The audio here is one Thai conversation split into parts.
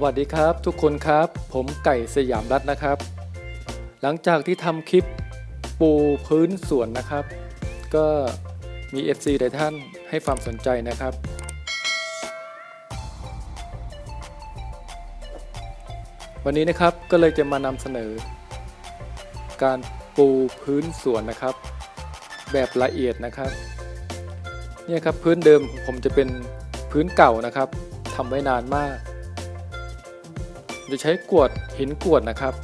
สวัสดีครับ ทุกคนครับ ผมไก่สยามรัตน์นะครับ หลังจากที่ทำคลิปปูพื้นสวนนะครับ ก็มี FC หลายท่านให้ความสนใจนะครับ วันนี้นะครับก็เลยจะมานำเสนอ การปูพื้นสวนนะครับ แบบละเอียดนะครับเนี่ยครับพื้นเดิมผมจะเป็นพื้นเก่านะครับทำไว้นานมาก จะใช้กวดหินกวดนะครับ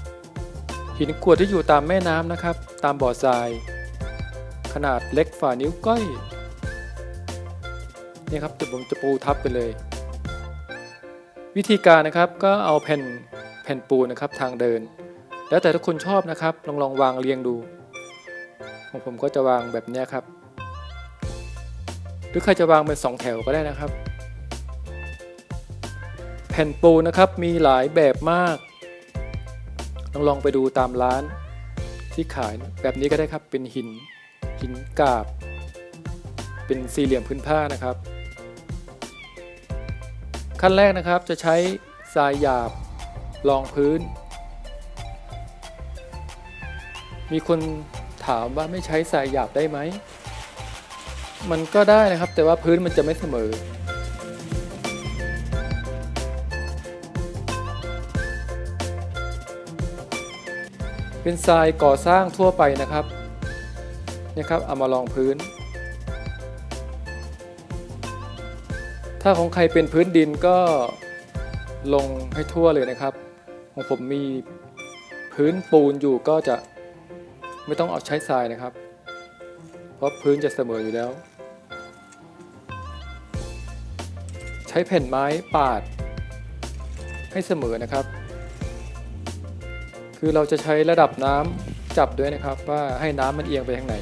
หินกวดที่อยู่ตามแม่น้ำนะครับ ตามบ่อทราย ขนาดเล็กฝ่านิ้วก้อยนี่ครับจะผมจะปูทับไปเลย วิธีการนะครับก็เอาแผ่นแผ่นปูนะครับทางเดิน แล้วแต่ทุกคนชอบนะครับลองลองวางเรียงดูของผมก็จะวางแบบนี้ครับ หรือใครจะวางเป็นสองแถวก็ได้นะครับ แผ่นปูนะครับมีหลายแบบมากลองลองไปดูตามร้านที่ขายแบบนี้ก็ได้ครับเป็นหินหินกาบ เป็นสี่เหลี่ยมพื้นผ้านะครับ ขั้นแรกนะครับจะใช้ทรายหยาบรองพื้น มีคนถามว่าไม่ใช้ทรายหยาบได้ไหม มันก็ได้นะครับแต่ว่าพื้นมันจะไม่เสมอ เป็นทรายก่อสร้างทั่วไปนะครับนี่ครับเอามาลองพื้น ถ้าของใครเป็นพื้นดินก็ลงให้ทั่วเลยนะครับ ของผมมีพื้นปูนอยู่ก็จะไม่ต้องเอาใช้ทรายนะครับ เพราะพื้นจะเสมออยู่แล้ว ใช้แผ่นไม้ปาดให้เสมอนะครับ คือเราจะใช้ระดับน้ำจับด้วยนะครับว่าให้น้ำมันเอียงไปทางไหน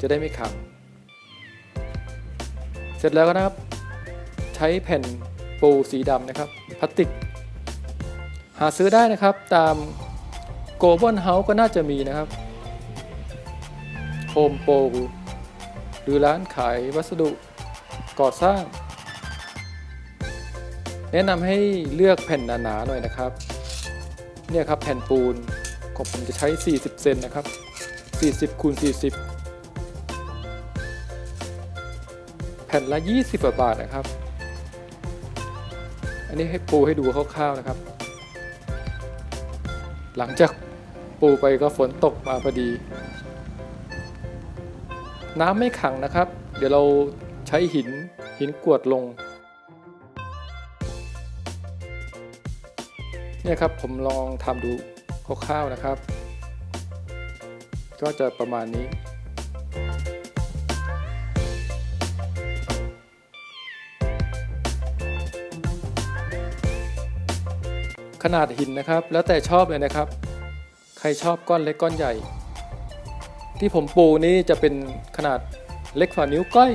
จะได้ไม่ขัง เสร็จแล้วนะครับ ใช้แผ่นปูสีดำนะครับพลาสติก หาซื้อได้นะครับตามโกลบอลเฮาส์ก็น่าจะมีนะครับโฮมโปรหรือร้านขายวัสดุก่อสร้าง แนะนำให้เลือกแผ่นหนาๆหน่อยนะครับ เนี่ยครับแผ่นปูนของผมจะใช้ 40 เซนนะครับ 40คูณ40 แผ่นละ 20บาทนะครับ อันนี้ให้ปูให้ดูคร่าวๆนะครับ หลังจากปูไปก็ฝนตกมาพอดี น้ำไม่ขังนะครับ เดี๋ยวเราใช้หินหินกวดลง เนี่ยครับผมลองทำดูคร่าวๆนะครับ ก็จะประมาณนี้ ขนาดหินนะครับ แล้วแต่ชอบเลยนะครับ ใครชอบก้อนเล็กก้อนใหญ่ ที่ผมปูนี้จะเป็นขนาดเล็กกว่านิ้วก้อย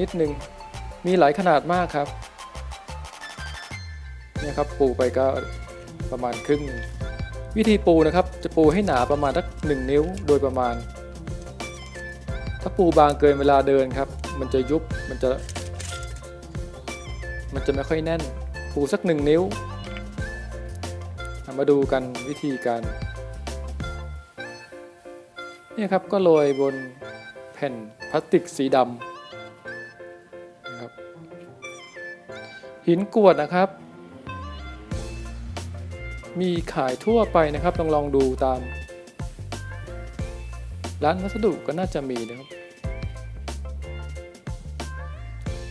นิดนึง มีหลายขนาดมากครับ นี่ยครับปูไปก็ประมาณครึ่ง วิธีปูนะครับจะปูให้หนาประมาณสักหนึ่งนิ้วโดยประมาณ ถ้าปูบางเกินเวลาเดินครับ มันจะยุบมันจะ มันจะไม่ค่อยแน่น ปูสักหนึ่งนิ้ว มาดูกันวิธีการนี่ครับก็โรยบนแผ่นพลาสติกสีดำนะครับหินกรวดนะครับ มีขายทั่วไปนะครับลองลองดูตาม ร้านวัสดุก็น่าจะมีนะครับ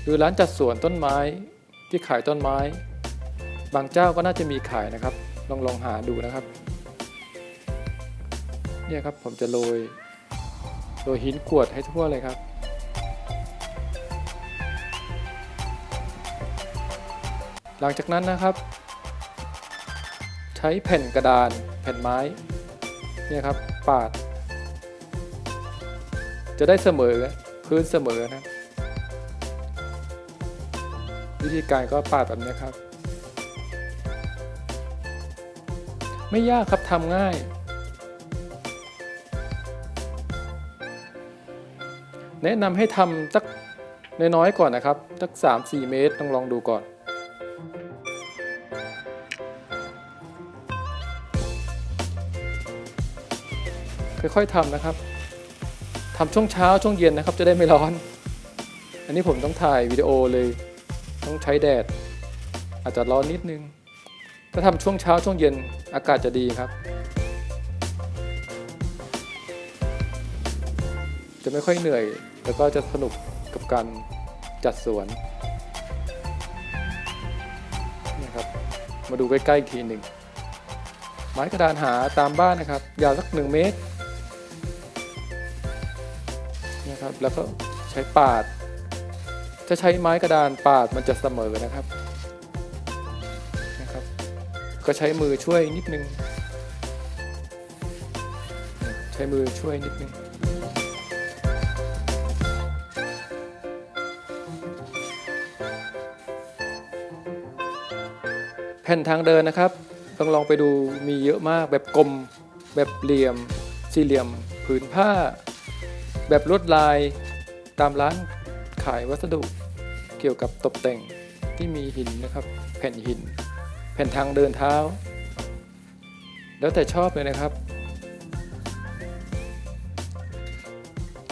หรือร้านจัดสวนต้นไม้ที่ขายต้นไม้ บางเจ้าก็น่าจะมีขายนะครับ ลองลองหาดูนะครับ เนี่ยครับผมจะโรยโรยหินกวดให้ทั่วเลยครับหลังจากนั้นนะครับ ใช้แผ่นกระดานแผ่นไม้เนี่ยครับปาด จะได้เสมอพื้นเสมอนะ วิธีการก็ปาดแบบนี้ครับ ไม่ยากครับทำง่าย แนะนำให้ทำสักน้อยๆก่อนนะครับสัก3-4 เมตรต้องลองดูก่อน ค่อยๆทำนะครับทำช่วงเช้าช่วงเย็นนะครับ จะได้ไม่ร้อน อันนี้ผมต้องถ่ายวิดีโอเลย ต้องใช้แดด อาจจะร้อนนิดนึง ถ้าทำช่วงเช้าช่วงเย็นอากาศจะดีครับ จะไม่ค่อยเหนื่อย แล้วก็จะสนุกกับการจัดสวนนี่ครับมาดูใกล้ๆอีกทีหนึ่งไม้กระดานหาตามบ้านนะครับ ยาวสักหนึ่งเมตร นะครับ แล้วก็ใช้ปาดถ้าใช้ไม้กระดานปาดมันจะเสมอนะครับนะครับ ก็ใช้มือช่วยนิดนึง ใช้มือช่วยนิดนึงแผ่นทางเดินนะครับลองลองไปดูมีเยอะมากแบบกลม แบบเหลี่ยม สี่เหลี่ยม ผืนผ้า แบบลวดลายตามร้านขายวัสดุเกี่ยวกับตกแต่งที่มีหินนะครับ แผ่นหิน แผ่นทางเดินเท้า แล้วแต่ชอบเลยนะครับ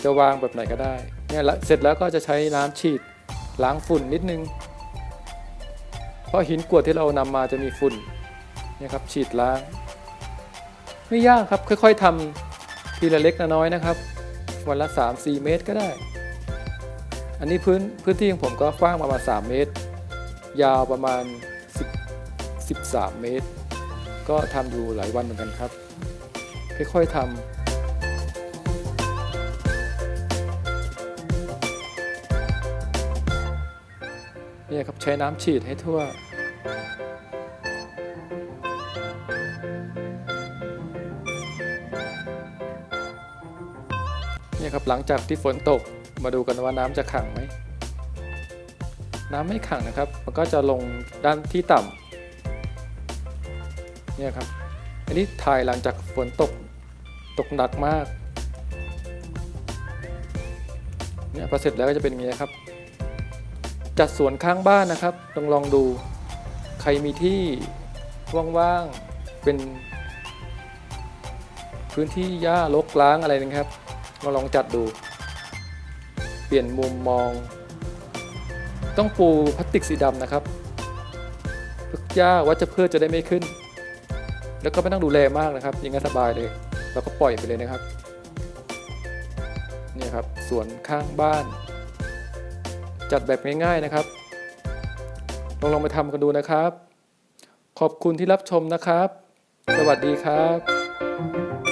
จะวางแบบไหนก็ได้เนี่ยเสร็จแล้วก็จะใช้น้ำฉีดล้างฝุ่นนิดนึง เพราะหินกวดที่เรานำมาจะมีฝุ่นนี่ครับฉีดล้าง ไม่ยากครับค่อย ๆทำทีละเล็กละน้อยนะครับ วันละ 3-4 เมตรก็ได้ อันนี้พื้นพื้นที่ของผมก็กว้างประมาณ 3 เมตร ยาวประมาณ 10 13 เมตร ก็ทำอยู่หลายวันเหมือนกันครับ ค่อยๆทำเนี่ยครับใช้น้ำฉีดให้ทั่ว ครับ หลังจากที่ฝนตกมาดูกันว่าน้ำจะขังไหมน้ำไม่ขังนะครับ มันก็จะลงด้านที่ต่ำเนี่ยครับ อันนี้ถ่ายหลังจากฝนตกตกหนักมากเนี่ยพอเสร็จแล้วก็จะเป็นอย่างนี้ครับ จัดสวนข้างบ้านนะครับลองลองดูใครมีที่ว่างๆเป็นพื้นที่หญ้ารกล้างอะไรนะครับ มาลองจัดดู เปลี่ยนมุมมอง ต้องปูพลาสติกสีดำนะครับพื่อหญ้าวัชพืชจะได้ไม่ขึ้น แล้วก็ไม่ต้องดูแลมากนะครับยังงั้นสบายเลยเราก็ปล่อยไปเลยนะครับเนี่ยครับสวนข้างบ้าน จัดแบบง่ายๆนะครับ ลองลองไปทำกันดูนะครับ ขอบคุณที่รับชมนะครับ สวัสดีครับ